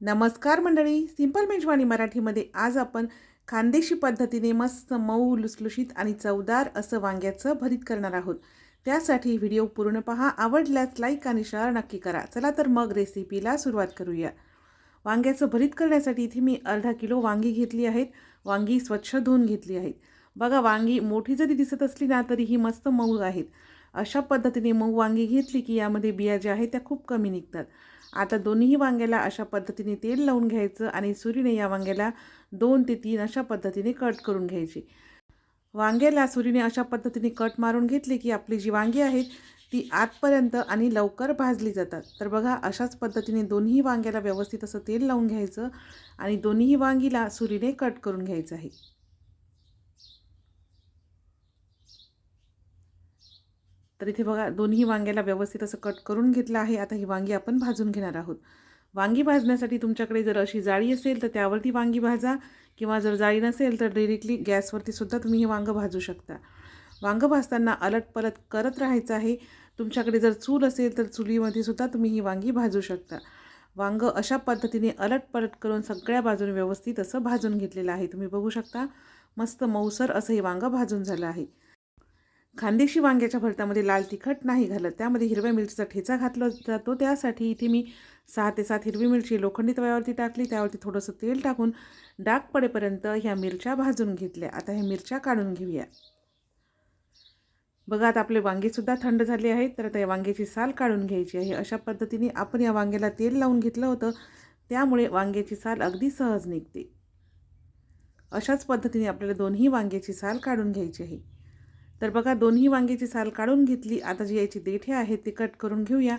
नमस्कार मंडळी सिंपल मेजवानी मराठीमध्ये आज आपण खानदेशी पद्धतीने मस्त मऊ लुसलुशीत आणि चवदार असं वांग्याचं भरीत करणार आहोत. त्यासाठी व्हिडिओ पूर्ण पहा आवडल्यास लाईक आणि शेअर नक्की करा. चला तर मग रेसिपीला सुरुवात करूया. वांग्याचं भरीत करण्यासाठी इथे मी अर्धा किलो वांगी घेतली आहेत. वांगी स्वच्छ धुवून घेतली आहेत. बघा वांगी मोठी जरी दिसत असली ना तरी ही मस्त मऊ आहेत. अशा पद्धतीने मऊ वांगी घेतली की यामध्ये बिया ज्या आहेत त्या खूप कमी निघतात. आता दोन्ही वांग्याला अशा पद्धतीने तेल लावून घ्यायचं आणि सुरीने या वांग्याला दोन ते तीन अशा पद्धतीने कट करून घ्यायची. वांग्याला सुरीने अशा पद्धतीने कट मारून घेतली की आपली जी वांगी आहेत ती आतपर्यंत आणि लवकर भाजली जातात. तर बघा अशाच पद्धतीने दोन्ही वांग्याला व्यवस्थित असं तेल लावून घ्यायचं आणि दोन्ही वांगीला सुरीने कट करून घ्यायचं आहे. तर इथे बघा दोन्ही वांग्याला व्यवस्थित असं कट करून घेतलं आहे. आता ही वांगी आपण भाजून घेणार आहोत. वांगी भाजण्यासाठी तुमच्याकडे जर अशी जाळी असेल तर त्यावरती वांगी भाजा किंवा जर जाळी नसेल तर डिरेक्टली गॅसवरती सुद्धा तुम्ही हे वांगं भाजू शकता. वांगं भाजताना अलट पलट करत राहायचं आहे. तुमच्याकडे जर चूल असेल तर चुलीमध्ये सुद्धा तुम्ही ही वांगी भाजू शकता. वांगं अशा पद्धतीने अलट पलट करून सगळ्या बाजूने व्यवस्थित असं भाजून घेतलेलं आहे. तुम्ही बघू शकता मस्त मऊसर असं हे वांगं भाजून झालं आहे. खानदेशी वांग्याच्या भरतामध्ये लाल तिखट नाही घालत. त्यामध्ये हिरव्या मिरचीचा ठेचा घातला जातो. त्यासाठी इथे मी सहा ते सात हिरवी मिरची लोखंडी तव्यावरती टाकली. त्यावरती थोडंसं तेल टाकून डाग पडेपर्यंत ह्या मिरच्या भाजून घेतल्या. आता ह्या मिरच्या काढून घेऊया. बघा आता आपले वांगेसुद्धा थंड झाले आहेत. तर आता या वांग्याची साल काढून घ्यायची आहे. अशा पद्धतीने आपण या वांग्याला तेल लावून घेतलं होतं. त्यामुळे वांग्याची साल अगदी सहज निघते. अशाच पद्धतीने आपल्याला दोन्ही वांग्याची साल काढून घ्यायची आहे. तर बघा दोन्ही वांग्याची साल काढून घेतली. आता जी याची देठे आहेत ते कट करून घेऊया.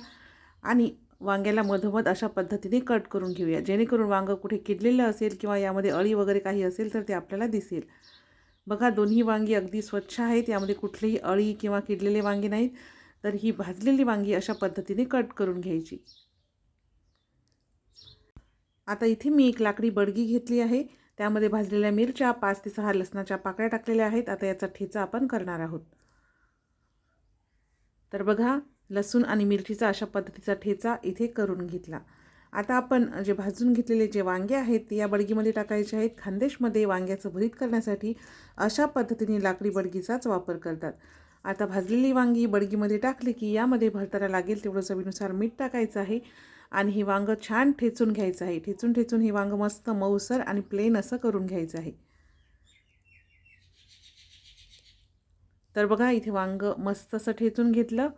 आणि वांग्याला मधोमध अशा पद्धतीने कट करून घेऊया. जेणेकरून वांगं कुठे किडलेलं असेल किंवा यामध्ये अळी वगैरे काही असेल तर ते आपल्याला दिसेल. बघा दोन्ही वांगी अगदी स्वच्छ आहेत. यामध्ये कुठलीही अळी किंवा किडलेले वांगे नाहीत. तर ही भाजलेली वांगी अशा पद्धतीने कट करून घ्यायची. आता इथे मी एक लाकडी बडगी घेतली आहे. त्यामध्ये भाजलेल्या मिरच्या पाच ते सहा लसणाच्या पाकळ्या टाकलेल्या आहेत. आता याचा ठेचा आपण करणार आहोत. तर बघा लसूण आणि मिरचीचा अशा पद्धतीचा ठेचा इथे करून घेतला. आता आपण जे भाजून घेतलेले जे वांगे आहेत ते या बडगीमध्ये टाकायचे आहेत. खानदेशमध्ये वांग्याचं भरीत करण्यासाठी अशा पद्धतीने लाकडी बडगीचाच वापर करतात. आता भाजलेली वांगी बडगीमध्ये टाकली की यामध्ये भरताना लागेल तेवढं चवीनुसार मीठ टाकायचं आहे. आणि हे वांगं छान ठेचून घ्यायचं आहे. ठेचून ठेचून हे वांगं मस्त मऊसर आणि प्लेन असं करून घ्यायचं आहे. तर बघा इथे वांगं मस्त असं ठेचून घेतलं.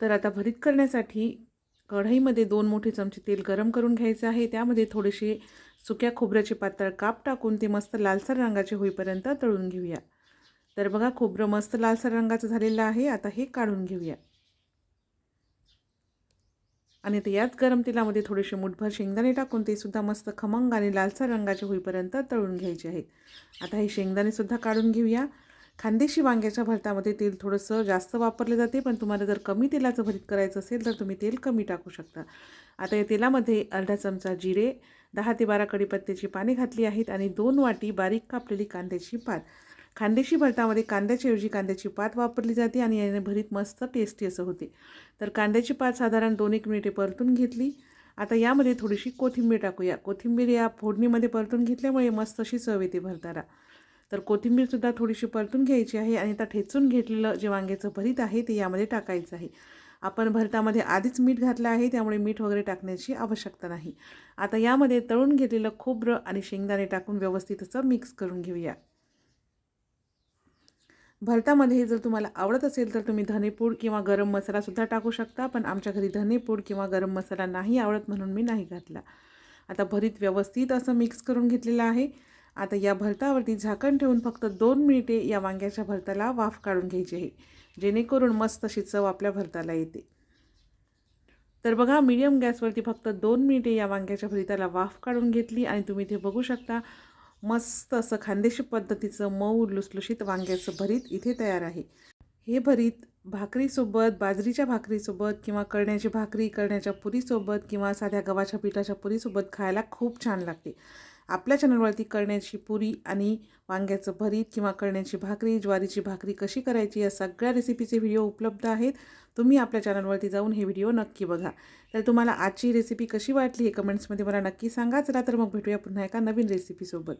तर आता भरीत करण्यासाठी कढईमध्ये दोन मोठे चमचे तेल गरम करून घ्यायचे आहे. त्यामध्ये थोडेसे सुक्या खोबऱ्याचे पातळ काप टाकून ते मस्त लालसर रंगाचे होईपर्यंत तळून घेऊया. तर बघा खोबरं मस्त लालसर रंगाचं झालेलं आहे. आता हे काढून घेऊया. आणि ते याच गरम तेलामध्ये थोडेसे मुठभर शेंगदाणे टाकून ते सुद्धा मस्त खमंग आणि लालसर रंगाचे होईपर्यंत तळून घ्यायचे आहेत. आता हे शेंगदाणेसुद्धा काढून घेऊया. खानदेशी वांग्याच्या भरतामध्ये तेल थोडंसं जास्त वापरले जाते पण तुम्हाला जर कमी तेलाचं भरीत करायचं असेल तर तुम्ही तेल कमी टाकू शकता. आता या तेलामध्ये अर्धा चमचा जिरे दहा ते बारा कडीपत्त्याची पाने घातली आहेत आणि दोन वाटी बारीक कापलेली कांद्याची पात. खानदेशी भरतामध्ये कांद्याच्याऐवजी कांद्याची पात वापरली जाते आणि याने भरीत मस्त टेस्टी असं होते. तर कांद्याची पात साधारण दोन एक मिनिटे परतून घेतली. आता यामध्ये थोडीशी कोथिंबीर टाकूया. कोथिंबीर या फोडणीमध्ये परतून घेतल्यामुळे मस्त अशी चव येते भरताना तर कोथिंबीरसुद्धा थोडीशी परतून घ्यायची आहे आणि आता ठेचून घेतलेलं जे वांग्याचं भरीत आहे ते यामध्ये टाकायचं आहे. आपण भरतामध्ये आधीच मीठ घातलं आहे त्यामुळे मीठ वगैरे टाकण्याची आवश्यकता नाही. आता यामध्ये तळून घेतलेलं खोबरं आणि शेंगदाणे टाकून व्यवस्थित असं मिक्स करून घेऊया. भरतामध्ये जर तुम्हाला आवडत असेल तर तुम्ही धनेपूड किंवा गरम मसालासुद्धा टाकू शकता पण आमच्या घरी धनेपूड किंवा गरम मसाला नाही आवडत म्हणून मी नाही घातला. आता भरीत व्यवस्थित असं मिक्स करून घेतलेलं आहे. आता या भरतावरती झाकण ठेवून फक्त दोन मिनिटे या वांग्याच्या भरताला वाफ काढून घ्यायची आहे. जेणेकरून मस्त अशी चव आपल्या भरताला येते. तर बघा मीडियम गॅसवरती फक्त दोन मिनिटे या वांग्याच्या भरिताला वाफ काढून घेतली आणि तुम्ही ते बघू शकता मस्त असं खानदेशी पद्धतीचं मऊ लुसलुशीत वांग्याचं भरीत इथे तयार आहे. हे भरीत भाकरीसोबत बाजरीच्या भाकरीसोबत किंवा कळण्याची भाकरी कळण्याच्या पुरीसोबत किंवा साध्या गव्हाच्या पिठाच्या पुरीसोबत खायला खूप छान लागते. आपल्या चॅनलवरती करण्याची पुरी आणि वांग्याचं भरीत किंवा करण्याची भाकरी ज्वारीची भाकरी कशी करायची या सगळ्या रेसिपीचे व्हिडिओ उपलब्ध आहेत. तुम्ही आपल्या चॅनलवरती जाऊन हे व्हिडिओ नक्की बघा. तर तुम्हाला आजची रेसिपी कशी वाटली हे कमेंट्समध्ये मला नक्की सांगा. चला तर मग भेटूया पुन्हा एका नवीन रेसिपीसोबत